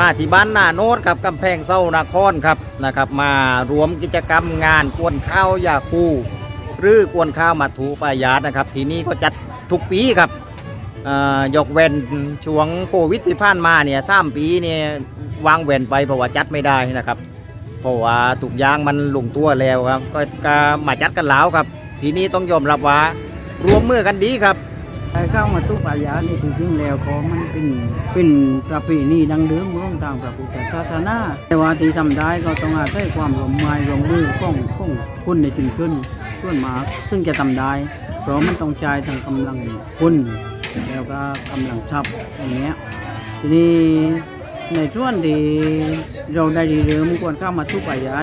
มาที่บ้านนาโนดครับกำแพงเศร้านครครับนะครับ มารวมกิจกรรมงานกวนข้าวยาคูหรือกวนข้าวมัทุปายาตนะครับ ที่นี่ก็จัดทุกปีครับอ่อยกเว้นช่วงโควิดที่ผ่านมาเนี่ยสามปีเนี่ยวางเว้นไปเพราะว่าจัดไม่ได้นะครับ เพราะว่าทุกย่างมันลงตัวแล้วครับก็ก็มาจัดกันแล้วครับ ทีนี้ต้องยอมรับว่ารวมมือกันดีครับ ไอ้ข้ามาตุปายานี่จริงๆแล้วก็มันเป็นเป็นประเพณีดังเดิมของทางพระพุทธศาสนาแต่ว่าที่ทำได้ก็ต้องอาศัยความร่วมมือร่วมมือของของคนในชุมชนส่วนมากซึ่งจะทำได้ เพราะมันต้องใช้ทางกำลังคนแล้วก็กำลังทรัพย์อย่างเงี้ยทีนี้ในช่วงที่เราได้เริ่มกวนข้ามาตุปายา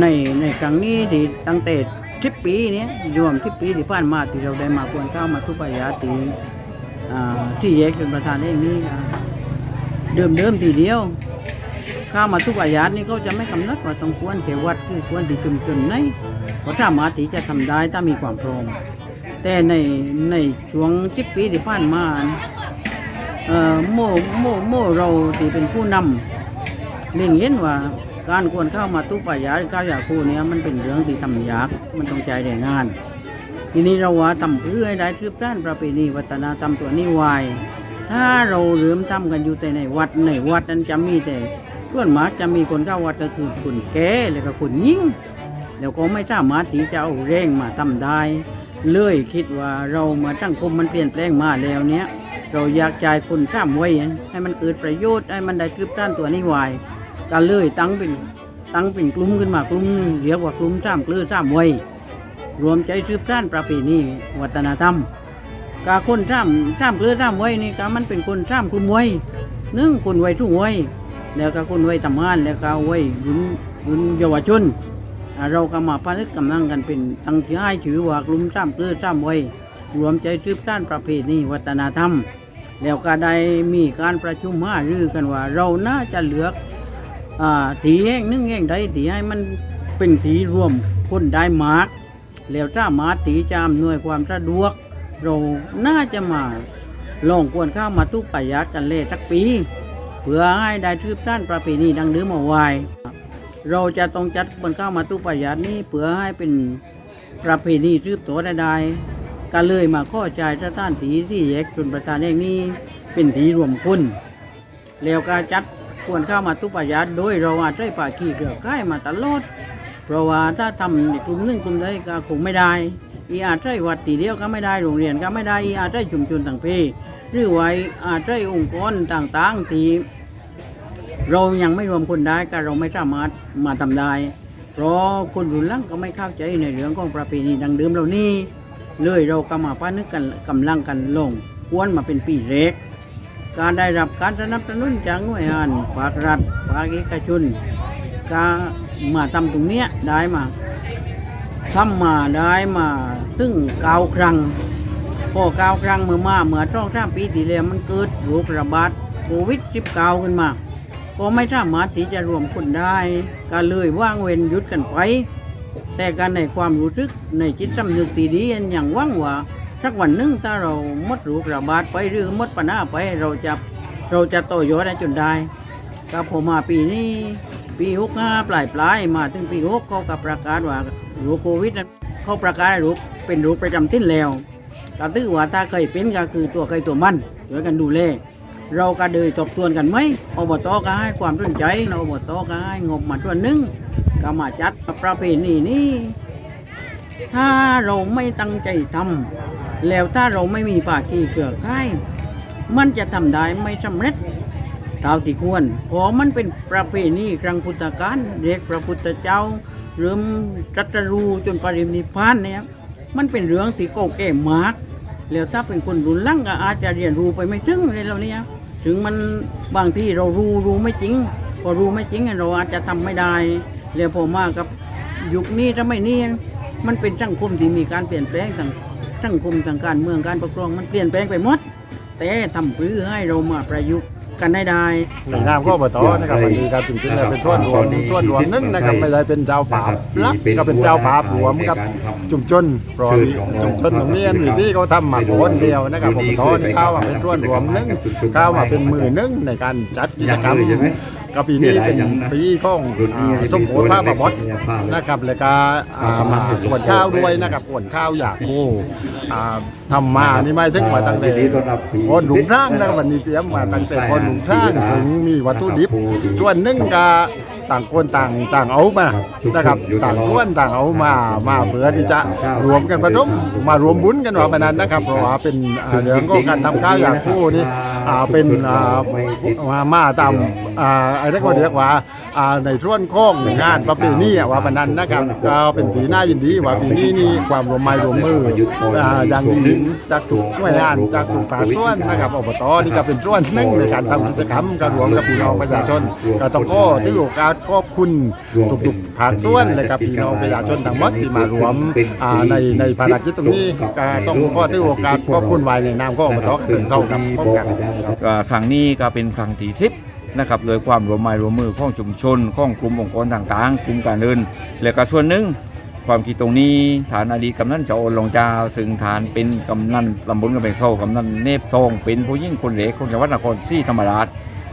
ในในครั้งนี้ที่ตั้งแต่ ทิปปีนี้รวมทิปปีที่ผ่านมาที่เราได้มาควรเข้ามาทุกปยาตีอ่ที่แยกเป็นประธานเองนี่เดิมเดิมทีเดียวเข้ามาทุกปยานี่เขาจะไม่กำหนดว่าต้องควรเขวัดคือควรที่ชุมชนไหนเพราะถ้ามาตีจะทำได้ถ้ามีความพร้อมแต่ในในช่วงทิปปีที่ผ่านมาเอ่โมโมโมเราที่เป็นผู้นำเล็งเห็นว่า การควรเข้ามาตู้ป่ายาหรือก้าวยาคูเนี่ยมันเป็นเรื่องที่ทำยากมันต้องใจแรงงาน ทีนี้เราว่าทำเพื่อให้ได้คืบด้านประเพณีวัฒนธรรมตัวนี้ไวถ้าเราเริ่มทำกันอยู่แต่ในวัดในวัดนั้นจะมีแต่ส่วนมากจะมีคนเข้าวัดก็คือคนแก่แล้วก็คนยิ่งแล้วก็ไม่สามารถที่จะเอาแรงมาทำได้เลยคิดว่าเรามาตั้งคมมันเปลี่ยนแปลงมาแล้วเนี้ยเราอยากจ่ายคนข้ามไว้ให้มันเกิดประโยชน์ให้มันได้คืบด้านตัวนี้ไว ก็เลยตั้งเป็นตั้งเป็นกลุ่มขึ้นมากลุ่มหนึ่งเรียกว่ากลุ่มสามเกลือสามวัยรวมใจสืบสานประเพณีวัฒนธรรมกาคนสามสามเกลือสามวัยนี่ก็มันเป็นคนสามกลุ่มวัยหนึ่งคนวัยทุกวัยแล้วก็คนวัยทำงานแล้วก็วัยรุ่นรุ่นเยาวชนอ่าเราก็มาพัฒนกำลังกันเป็นตั้งชื่อให้ชื่อว่ากลุ่มสามเกลือสามวัยรวมใจสืบสานประเพณีวัฒนธรรมแล้วก็ได้มีการประชุมหารือกันว่า เราน่าจะเลือก อ่าตีแห้งนึ่งแห้งใดตีให้มันเป็นตีรวมคนได้มากแล้วถ้ามาตีจะอำนวยความสะดวก เราน่าจะมาลองกวนข้าวมาตุกประหยัดกันเลยสักปี เพื่อให้ได้ทืบด้านประเพณีดังเดิมเอาไว้เราจะต้องจัดกวนข้าวมาตุกประหยัดนี้เพื่อให้เป็นประเพณีทืบตัวได้ๆก็เลยมาข้อใจสถานที่ที่แยกชนประธานเองนี้เป็นทีรวมคนแล้วก็จัด ควรเข้ามาตุปายาตโดยเราอาจได้ป่าขี้เกลือค่ายมาตลอดเพราะว่าถ้าทำในกลุ่มหนึ่งกลุ่มใดก็คงไม่ได้ อีอาจได้วัดตีเดียวก็ไม่ได้โรงเรียนก็ไม่ได้อีอาจได้ชุมชนต่างเพศหรือไว้อาจได้องค์กรต่างๆที่เรายังไม่รวมคนได้ก็เราไม่สามารถมาทำได้ เพราะคนรุ่นหลังก็ไม่เข้าใจในเรื่องของประเพณีดังเดิมเหล่านี้เลยเราก็มาป้านึกกันกำลังกันลงกวนมาเป็นปีเล็ก การได้รับการสนับสนุนจากหน่วยงานภาครัฐภาคเอกชนก็มาทำตรงเนี้ยได้มาทำมาได้มาถึงเก้าครั้งพอเก้าครั้งเมื่อมาเมื่อช่องสามปีที่แล้วมันเกิดโรคระบาดโควิด19ขึ้นมาก็ไม่สามารถที่จะรวมคนได้ก็เลยว่างเว้นหยุดกันไป แต่การในความรู้สึกในจิตสำนึกตีดีอันอย่างว่างว่า สักวันหนึ่งถ้าเราหมดรูประบาดไปหรือหมดปัญหาไปเราจะเราจะต่อยอดได้จนได้ก็ผมมาปีนี้ปีหกห้าปลายปลายมาถึงปีหกเขาก็ประกาศว่าโรคโควิดนั้นเขาประกาศรคเป็นโรคประจำทิ้นแล้วก็ถือว่าถ้าเคยเป็นก็คือตัวใครตัวมันช่วยกันดูแลเราก็เดยทบทวนกันไหมอบตก็ให้ความสนใจเราอบตก็ให้งบมาส่วนหนึ่งก็มาจัดประเพณีนี้ถ้าเราไม่ตั้งใจทำ แล้วถ้าเราไม่มีปากีเกือค่ายมันจะทำได้ไม่สำเร็จเท่าที่ควรเพราะมันเป็นประเพณีครั้งพุทธกาลเรียกพระพุทธเจ้าเริ่มรัสรู้จนปรินิพานเนี่ยมันเป็นเรื่องที่เก่าแก่มาก แล้วถ้าเป็นคนรุ่นหลังก็อาจจะเรียนรู้ไปไม่ถึงในเราเนี้ยถึงมันบางที่เรารู้รู้ไม่จริง พอรู้ไม่จริงเราอาจจะทำไม่ได้แล้วพอมากับยุคนี้ถ้าไม่นี้มันเป็นสังคมที่มีการเปลี่ยนแปลงทาง สังคมทางการเมืองการปกครองมันเปลี่ยนแปลงไปหมด แต่ทำเพื่อให้เรามาประยุกต์กันให้ได้ในนามก็อบตนะครับวันนี้ครับจริงๆแล้วเป็นส่วนรวมส่วนรวมนึงนะครับไม่ได้เป็นเจ้าป่าลักก็เป็นเจ้าป่ารวมกับชุมชนเพราะมีชุมชนตรงนี้มีที่เขาทำมาคนเดียวนะครับอบตนี่เข้ามาเป็นส่วนรวมนึงเข้ามาเป็นมือนึงในการจัดกิจกรรม ก็ปีนี้เป็นปีของอ่าสมโภชผ้าบาบดนะครับแล้วก็อ่ามากวนข้าวด้วยนะครับกวนข้าวอยากโอ้อ่าทำมานี่ไม่ถึงมาตั้งแต่คนหลุมร่างนะครับวันนี้เตรียมมาตั้งแต่คนหลุมร่างถึงมีวัตถุดิบส่วนหนึ่งก็ต่างคนต่างต่างเอามานะครับต่างคนต่างเอามามาเพื่อที่จะรวมกันประดมมารวมบุญกันว่าแบบนั้นนะครับเพราะว่าเป็นอ่าเรื่องของการทำข้าวอย่างคู่นี่ อ่าเป็นอ่ามามาตามอ่าอะไรก็เรียกว่าอ่าในส่วนของงานประเพณีอะว่าแบบนั้นนะครับก็เป็นปีหน้ายินดีว่าปีนี้นี่ความร่วมไม้ร่วมมืออ่าอย่างยิ่งจากทุกหน่วยงานจากทุกภาคส่วนนะครับอบตนี่ก็เป็นส่วนหนึ่งในการทำกิจกรรมการรวมกับพี่น้องประชาชนก็ต้องก็ที่โอกาสขอบคุณทุกๆภาคส่วนเลยครับพี่น้องประชาชนทั้งหมดที่มารวมอ่าในในภารกิจตรงนี้ก็ต้องก็ที่โอกาสขอบคุณไว้ในนามของอบตเป็นเท่ากับพบกันก็ครั้งนี้ก็เป็นครั้งที่สิบนะครับโดยความร่วมไม้ร่วมมือของชุมชนของกลุ่มองค์กรต่างๆกลุ่มการเดินและก็ส่วนหนึ่งความคิดตรงนี้ฐานอดีตกำนันเจ้าโอนลงจาซึ่งฐานเป็นกำนันลำบุญกำแพงโซ่กำนันเนบทองเป็นผู้ยิ่งคนเหล็กของจังหวัดนครศรีธรรมราช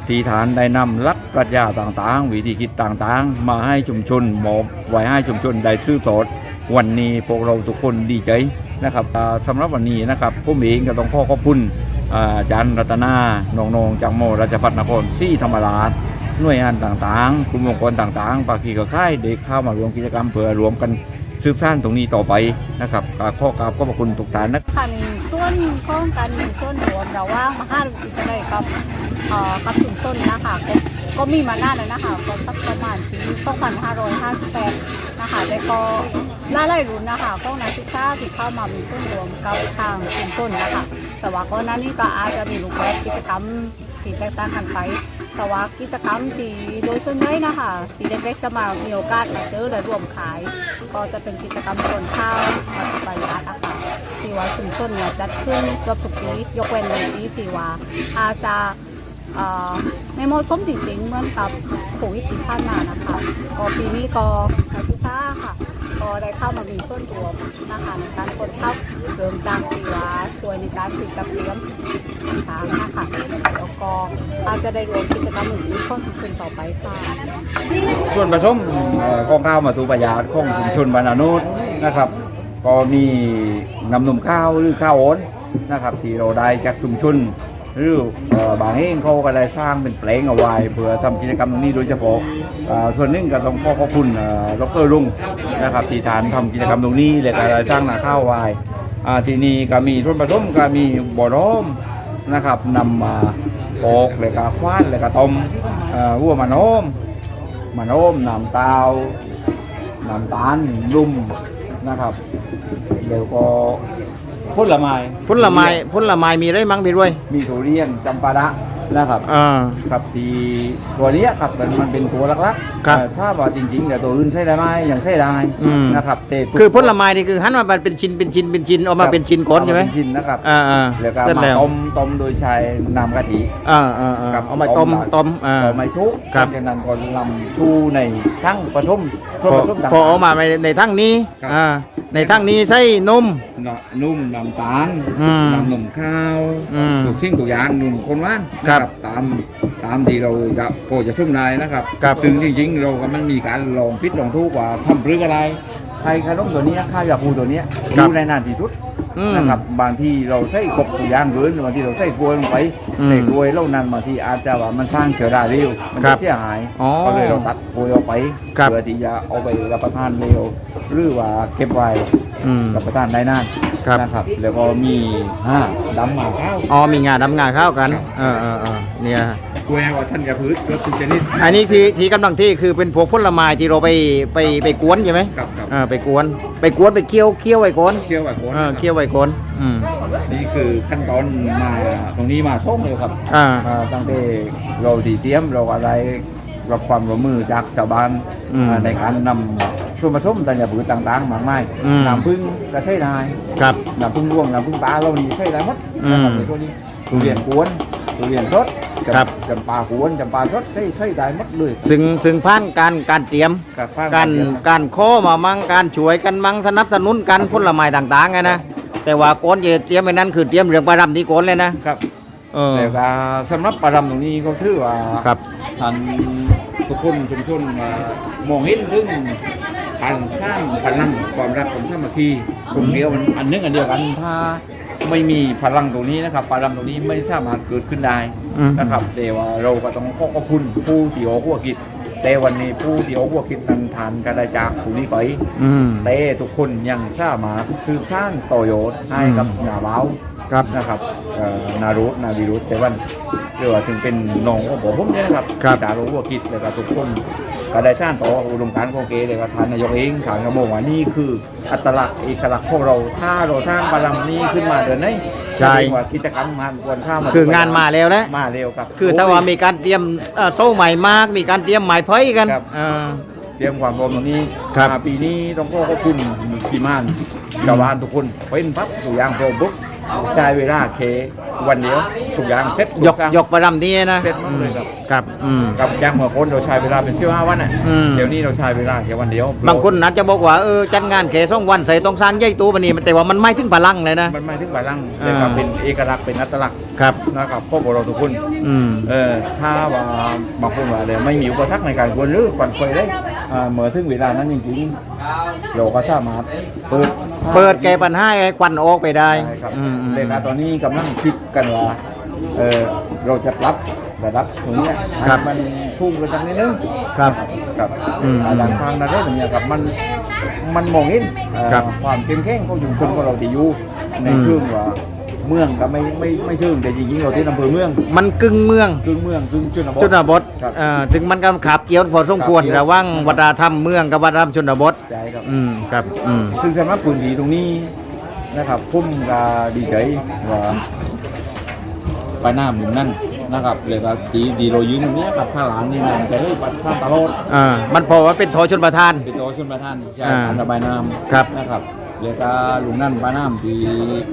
ที่ฐานได้นำลักปรัชญาต่างๆ วิธีคิดต่างๆ มาให้ชุมชนมอบไว้ให้ชุมชนได้ซื้อสดวันนี้พวกเราทุกคนดีใจนะครับสำหรับวันนี้นะครับผมเองก็ต้องขอขอบคุณ อาจารย์รัตนานงนงจากโมราชพัฒนครซี่ธรรมราชหน่วยงานต่างๆกลุ่มองค์กรต่างๆปากีกับค่ายเด็กเข้ามารวมกิจกรรมเพื่อรวมกันสืบสร้างตรงนี้ต่อไปนะครับข้อกราบขอบคุณทุกท่านนะคันส่วนของการมีส่วนรวมระหว่างมหาวิทยาลัยกับเอ่อกับชุมชนนะคะก็ก็มีมานานแล้วนะคะก็สักประมาณปี2558นะคะแต่ก็ล่าไล่รุ่นนะคะพวกนักศึกษาที่เข้ามามีส่วนรวมกับทางชุมชนนะคะ แต่ว่าก่อนหน้านี้ก็อาจจะมีรูปแบบกิจกรรมที่แตกต่างกันไปแต่ว่ากิจกรรมที่โดยส่วนใหญ่นะคะที่เด็กๆจะมามีโอกาสมาเจอและร่วมขาย ก็จะเป็นกิจกรรมคนข้าวมาปฏิบัติอะค่ะชีวาชุมชนเนี่ยจัดขึ้นเกือบทุกปียกเว้นในปีชีวาอาจจะในเหมอสมจริงๆเหมือนกับโควิดที่ผ่านมานะคะก็ปีนี้ก็นักศึกษาค่ะ ก็ได้เข้ามามีส่วนรวมนะคะในการคนข้าว เริ่มจากชีวาช่วยในการที่จะเตรียมทางนะคะแล้วก็อาจจะได้รวมกิจกรรมอื่นๆของชุมชนต่อไปค่ะส่วนผสมเอ่อของข้าวมาตูประหยัดของชุมชนบรรณานุษนะครับ ก็มีนำนมข้าวหรือข้าวโอนนะครับที่เราได้จากชุมชนหรือบางเองเขาก็ได้สร้างเป็นแปลงเอาไว้เพื่อทำกิจกรรมตรงนี้โดยเฉพาะส่วนหนึ่งก็ต้องขอขอบคุณเอ่อดรลุงนะครับที่ฐานทำกิจกรรมตรงนี้และก็ได้สร้างนาข้าวไว้ ที่นี่ก็มีส่วนผสมก็มีบ่อร้อมนะครับนำมาโปอกและก็ควานและก็ต้มเอ่อหัวมันโอมมันโอมน้ำตาลน้ำตาลลุ่มนะครับเดี๋ยวก็ผลไม้ผลไม้ผลไม้มีอะไรมั้งพี่รวย มีทุเรียนจำปาดะนะครับอ่าครับที่ตัวเนี้ยครับมันมันเป็นตัวหลักๆ ครับแต่ถ้าว่าจริงๆเดี๋ยวตัวอื่นใช้ได้ไหมยังใช้ได้อืม นะครับแต่คือผลไม้นี่คือหันมาเป็นชิ้นเป็นชิ้นเป็นชิ้นออกมาเป็นชิ้นก้อนใช่ไหมเาาเป็นชิ้นนะครับอ่าอ่าแล้วก็เสร็จมาแล้ว ต้มต้มโดยใช้น้ำกะทิ อ่าอ่าอ่าครับเอามาต้มต้มอ่า เอามาชุบครับ จากนั้นก็ลำชูในทั้งผสมส่วนพอผสมต่างพอเอามาในในทั้งนี้ครับอ่าในทั้งนี้ใส่นม เนาะนุ่มน้ำตาลอืมน้ำนมข้าวอืมทุกสิ่งทุกอย่างนุ่มคนหว่านครับ นะตาม ตามที่เราจะโปรจะชุ่มนายนะครับครับ ซึ่งจริงๆ เราก็มันมีการลองพิษลองทุกว่าทำพรึกอะไรไทยขนมตัวเนี้ยข้าวยาคูตัวเนี้ยครับดูในนานที่สุดอืม นะครับบางที่เราใส่กบตัวอย่างเกินบางที่เราใส่กล้วยลงไปอืมในกล้วยเหล่านั้นบางทีอาจจะว่ามันสร้างเชื้อราเร็วมันครัจะบเสียหายอ๋อก็เลยเราตัดกล้วยออกไปครับ เพื่อที่จะเอาไปรับประทานเร็วหรือว่าเก็บไว้อืม รับประทานได้นานครับ นะครับ แล้วก็มีห้าดำหมาข้าว อ๋อมีงานดำงานข้าวกัน เออเออเออเนี่ย กล้วยว่าท่านยาพืชรสทุกชนิด อันนี้ที่ที่กำลังที่คือเป็นพวกผลไม้ที่เราไปไปไปกวนใช่ไหมครับครับ อ่าไปกวน ไปกวนไปเคี่ยวเคี่ยวไว้ก่อนเคี่ยวแบบโคนเออเคี่ยวไว้ก่อนอืม นี่คือขั้นตอนมาตรงนี้มาช่องเลยครับอ่า อ่าตั้งแต่เราดีเตรียมเราอะไรรับความร่วมมือจากชาวบ้านอืมอ่าในการนำส่วนผสมธัญพืชต่างๆมากมายอืม น้ำผึ้งก็ใช้ได้ครับ น้ำผึ้งร่วงน้ำผึ้งตาเรานี่ใช้ได้หมดอืม นะครับในตัวนี้ทุเรียนกวนทุเรียนสดจำ ครับ จำปาหวนจำปารถใช้ใช้ได้หมดเลยซึ่งซึ่งผ่านการการเตรียมกับข้างการเดียวนะการข้อมามั่งการช่วยกันมั่งสนับสนุนกันผลไม้ต่างๆไงนะแต่ว่าโกนจะเตรียมไปนั้นคือเตรียมเรื่องประรำที่โกนเลยนะครับเออแต่ว่าสำหรับปลารำตรงนี้ก็ถือว่าครับทางทุกคนชุมชนมามองเห็นเรื่องการสร้างพลังความรักความสามัคคีกลุ่มเดียวมันอันหนึงอันเดียวกันถ้าไม่มีพลังตรงนี้นะครับปลารำตรงนี้ไม่สามารถเกิดขึ้นได้ อืม นะครับแต่ว่าเราก็ต้องขอขอบคุณผู้ที่ออกหัวกิจแต่วันนี้ผู้ที่ออกหัวกิจนั้นทานกระไดจากตรงนี้ไป อืม แต่ทุกคนยังสามารถสืบสร้างต่อยอดให้กับหนาบ้าวครับ นะครับเอ่อนารุนาวิรุธเซเว่นเรียกว่าถึงเป็นน้องของผมผมเนี่ยนะครับครับ ที่ตารู้ว่าคิดเลยครับทุกคนก็ได้สร้างต่ออุดมการณ์ของเกเลยครับท่านนายกเองขางกระโมงว่านี่คืออัตลักษณ์เอกลักษณ์ของเราถ้าเราสร้างบารมีขึ้นมาเดือนนี้ ใช่แสดงว่ากิจกรรมงานควรข้ามมาคืองานมาแล้วนะมาเร็วครับคือถ้าว่ามีการเตรียมเอ่อโซ่ใหม่มาก มีการเตรียมหมายเพยกันครับ เออเตรียมความพร้อมตรงนี้ครับ มาปีนี้ต้องขอขอบคุณทีมงานชาวบ้านทุกคนเป็นปั๊บทุกอย่างพร้อมปุ๊บใช้เวลาเควันเดียว ทุกอย่างเสร็จยกทุอย่าง ยกประรำนี้นะเสร็จหมดเลยครับ ครับ อืม กับยางหัวคนเราใช้เวลาเป็นสิบห้าวันอะอืม เดี๋ยวนี้เราใช้เวลาแค่วันเดียวบางคนอาจจะบอกว่าเออจัดงานแค่สองวันใส่ต้องสร้างใหญ่ตัวบันนี้แต่ว่ามันไม่ถึงพลังเลยนะ มันไม่ถึงพลังอ่าแต่ว่า เป็นเอกลักษณ์เป็นอัตลักษณ์ครับ นะครับพวกเราทุกคนอืม เออถ้าว่าบางคนว่าเดี๋ยวไม่มีอุปสรรคในการกวนหรือก่อนเคยได้อ่าเมื่อถึงเวลานั้นจริงๆเราก็สามารถเปิด เปิดแก้ปัญหาให้ควันออกไปได้ใช่ครับอืมอืมเลขาตอนนี้กำลังคิดกันว่า เออเราจะปรับระดับตรงเนี้ยให้ครับมันพุ่งขึ้นทางนิดนึงครับครับอืมหลังทางนั้นได้ตรงเนี้ยครับมันมันมองเห็นเอ่อครับความเข้มแข็งของชุมชนของเราที่อยู่ในอืม เชิงว่าเมืองก็ไม่ไม่ไม่เชิงแต่จริงๆเราที่อำเภอเมืองมันกึ่งเมืองกึ่งเมืองกึ่งชนบท ชนบทครับเอ่อถึงมันก็ขับเกี่ยวพอสมควรขับเกี่ยว ระหว่างวัฒนธรรมเมืองกับวัฒนธรรมชนบทใช่ครับ อืมครับอืม ซึ่งสำหรับพื้นที่ตรงนี้นะครับพุ่มก็ดีใจว่า ไปหน้าหมุนนั่นนะครับเลยก็ดีดีเรายืนตรงเนี้ยครับข้างหลังนี่นะมันจะได้ปัดข้ามตลอดอ่ามันเพอว่าเป็นโทชนประทาน เป็นตัวชนประทานใช่อ่าการระบายน้ำครับ นะครับแล้วก็ลุงนั่นปลาน้ำที่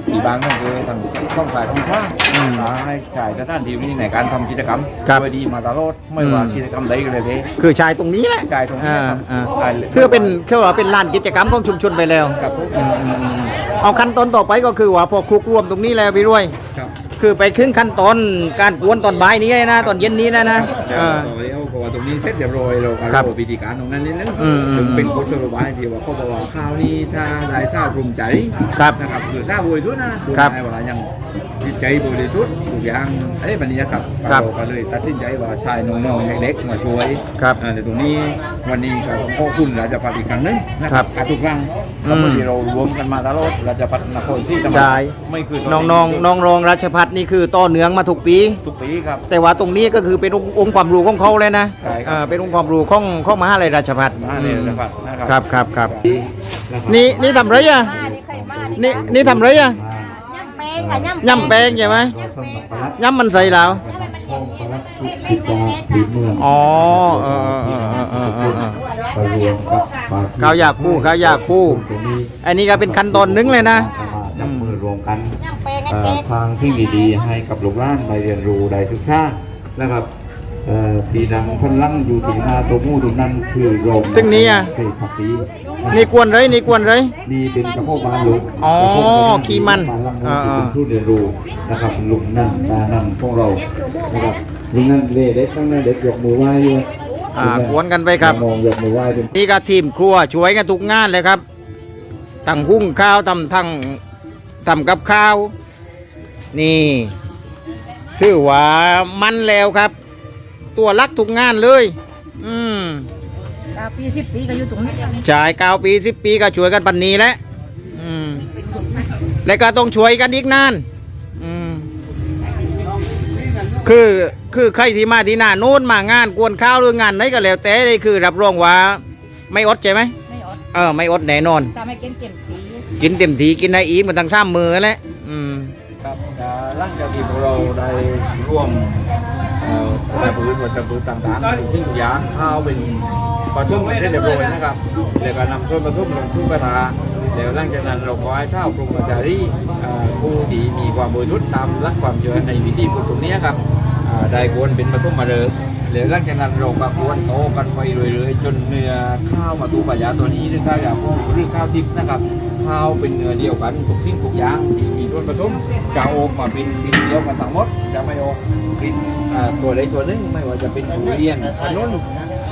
ที่บางนั่นคือทางช่องสายของข้าอืมให้ชายสถานที่นี้ในการทำกิจกรรมครับโดยดีมาตลอดไม่ว่าอืมกิจกรรมใดก็เลยเด้คือชายตรงนี้แหละชายตรงนี้อ่าครับอ่าได้คือเป็นคือว่าเป็นลานกิจกรรมของชุมชนไปแล้ว ครับผมอืมอืมอืมเอาขั้นตอนต่อไปก็คือว่าพอคลุกรวมตรงนี้แล้วพี่รวย ครับ คือไปขึ้นขั้นตอนการกวนตอนบ่ายนี้นะ ตอนเย็นนี้นะนะเดี๋ยวอ่าต่อไปเอาเพราะว่าตรงนี้เสร็จเรียบร้อยเราก็ครับรอพิธีการตรงนั้นนิดนึงอืมอืมถึงเป็นกุศโลบายที่ว่าเขาบอกว่าข้าวนี้ถ้าได้ทราบภูมิใจครับนะครับคือทราบบริสุทธิ์นะภูมิครับใจว่ายัง จิตใจบริสุทธิ์ทุกอย่างเอ้ยวันนี้ครับครับเราก็เลยตัดสินใจว่าชายน้องๆเล็กๆมาช่วยครับอ่าแต่ตรงนี้วันนี้ก็ต้องขอบคุณราชพัฒอีกครั้งหนึงนะคครัรับบทุกครั้งอืมก็เมื่อที่เรารวมกันมาตลอดราชพัฒนครที่จังหวัดใช่ไม่คือน้องน้องน้องรองราชพัฒนี่คือต่อเนืองมาทุกปี ทุกปีครับ แต่ว่าตรงนี้ก็คือเป็นองค์องค์ความรู้ของเขาเลยนะใช่ครับ อ่าเป็นองค์ความรู้ของของมหาลัยราชพัฒมาเลยราชพัฒนะคครัรับครับครับนี่นี่ทำไรอะ มานี่เคยมานี่นี่ทำไรอะย่ำ แป้งค่ะย่ำย่ำแป้งใช่ไหมย่ำแป้งค่ะย่ำมันใส่แล้ว ย่ำให้มันเย็นๆเล็กๆเล็กๆค่ะอ๋อเออเออเออเออเออเออก็รวมกับปาข้าวยากคู่ข้าวยากคู่ตรงนี้อันนี้ก็เป็นขั้นตอนหนึงเลยนะจับมือรวมกันย่ำแป้งให้เอ่อเจ๊ทางที่ดีๆให้กับลูกหลานได้เรียนรู้ได้ศึกษานะครับ เอ่อที่นำพลังอยู่ที่หน้าตัวมู่ตรงนั้นคือโรงซึ่งนี้อะใช่ครับปีนี่กวนไรนี่กวนไรนี่เป็นกระโปงบานลุงอ๋อกระโปงบานขี้มันบานลังอ่าที่เป็นผู้เรียนรู้นะครับลุงนั่นตานั่นพวกเรานะครับลุงนั่นเล่เด็กข้างหน้าเด็กยกมือไหว้อยู่อ่ากวนกันไปครับมองยกมือไหว้เป็นนี่ก็ทีมครัวช่วยกันทุกงานเลยครับทั้งหุ้งข้าวทำทั้งทำกับข้าว นี่ถือว่ามันแล้วครับ ตัวรักทุกงานเลย อืมปีสิบปีก็อยู่ตรงนี้จ่ายเก้าปีสิบปีก็ช่วยกันปันนี้แหล้วอืมแล้วก็ต้องช่วยกันอีกนานอืมคือคือใครที่มาที่หน้าโน้นมางานกวนข้าวหรืองานไหนก็แล้วแต่นี่คือ รับรองว่า ไม่อดใช่ไหมไม่อดเออไม่อดแน่นอนจะไม่กินเก็มสีกินเต็มทีกินได้อีกมันตั้งสามมือแหล้วอืมครับอ่าหลังจากที่พวกเราได้ร่วม เอ่อในพื้นวัชพืชต่างๆทุกสิ่งทุกอย่างข้าวเป็นปลาทูมเส้นเรียบร้อยนะครับแล้วก็นำส่วนผสมลงสู่กระทะแล้วหลังจากนั้นเราก็ให้ข้าวปรุงมาจารี่ผู้ที่มีความบริสุทธิ์ตามหลักความเชื่อในวิธีพูดตรงนี้ครับได้กวนเป็นปลาทูมาเลย กหรือหลังจากนั้นเราก็กวนโตกันไปเรื่อยๆจนเนื้อข้าวมาตูปะยาตัวนี้หรือข้าวยาโพวกหรือข้าวทิพย์นะครับข้าวเป็นเนื้อเดียวกันทุกสิ่งทุกอย่างที่มีส่วนผสมจะออกมาเป็นเป็นเดียวกันทั้งหมดจะไม่ออกเป็นตัวใดตัวหนึ่งไม่ว่าจะเป็นทุเรียนขนุน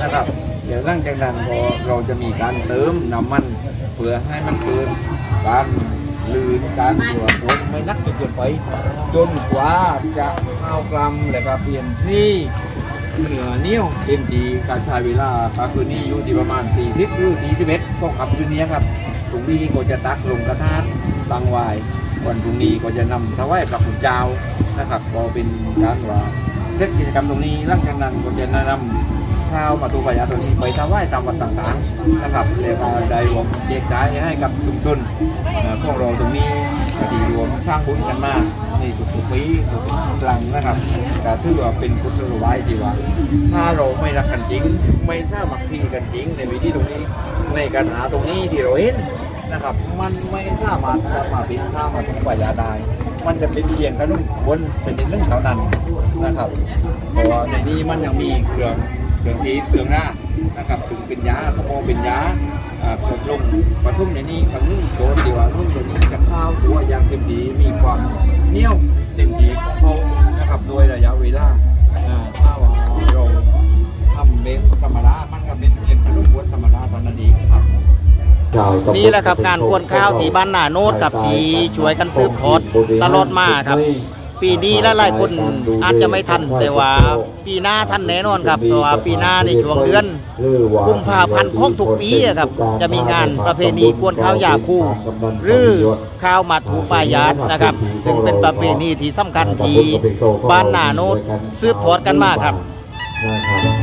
นะครับเดี๋ยวหลังจากนั้นพอเราจะมีการเติมน้ำมันเพื่อให้มันเกินการลืนการตัวผลไม่นักจนเกินไป จนกว่าจะข้าวกลำแล้วก็เปลี่ยนที่ เหนือเนี้ยวเต็มทีการใช้เวลาก็คือนี่อยู่ที่ประมาณตีสิบหรือตีสิบเอ็ดก็ขับคืนนี้ครับตรงนี้ก็จะตักลงกระทะตั้งไว้วันพรุ่งนี้ก็จะนำถวายพระคุณเจ้านะครับก็เป็นการว่าเสร็จกิจกรรมตรงนี้หลังจากนั้นก็จะนำข้าวมาตูปยาตัวนี้ไปถวายตามวัดต่างๆนะครับแล้วก็ได้รวมแจกจ่ายให้กับชุมชนเอ่อพวกเราตรงนี้ก็ดีรวมสร้างบุญกันมาก ในทุกๆปีทุกๆครั้งนะครับแต่ถือว่าเป็นกุศโลบายที่ว่า ถ้าเราไม่รักกันจริง ไม่สร้างมัคคีกันจริง ในวิธีตรงนี้ในการหาตรงนี้ที่เราเห็นนะครับ มันไม่สามารถจะมาเป็นข้ามาถึงปัญญาได้ มันจะเป็นเพียงกระนุ่มบนเป็นเรื่องเท่านั้นนะครับเพราะว่าในนี้มันยังมีเครื่องเครื่องทีเครื่องหน้านะครับถึงเป็นยาขโมยเป็นยาอ่ากดลงปะทุมในนี้ครั้งนึงโดนดีว่านุ่นตัวนี้จะข้าวตัวอย่างเต็มดีมีความ เหนียวเต็มดีของเขานะครับโดยระยะเวลาอ่าถ้าว่าเราทำเป็นธรรมดามันก็เป็นเพียงขนมบวนธรรมดาเท่านั้นเองครับ นี่แหละครับงานกวนข้าวที่บ้านนาโนดกับที่ช่วยกันสืบทอดตลอดมาครับปีนี้หลายๆคนอาจจะไม่ทันแต่ว่าปีหน้าทันแน่นอนครับเพราะว่าปีหน้าในช่วงเดือน กุมภาพันธ์ของทุกปีอะครับ จะมีงานประเพณีกวนข้าวยาคูหรือข้าวหมัดถูปายาตนะครับ ซึ่งเป็นประเพณีที่สำคัญที่บ้านนาโนดสืบทอดกันมาครับนะครับ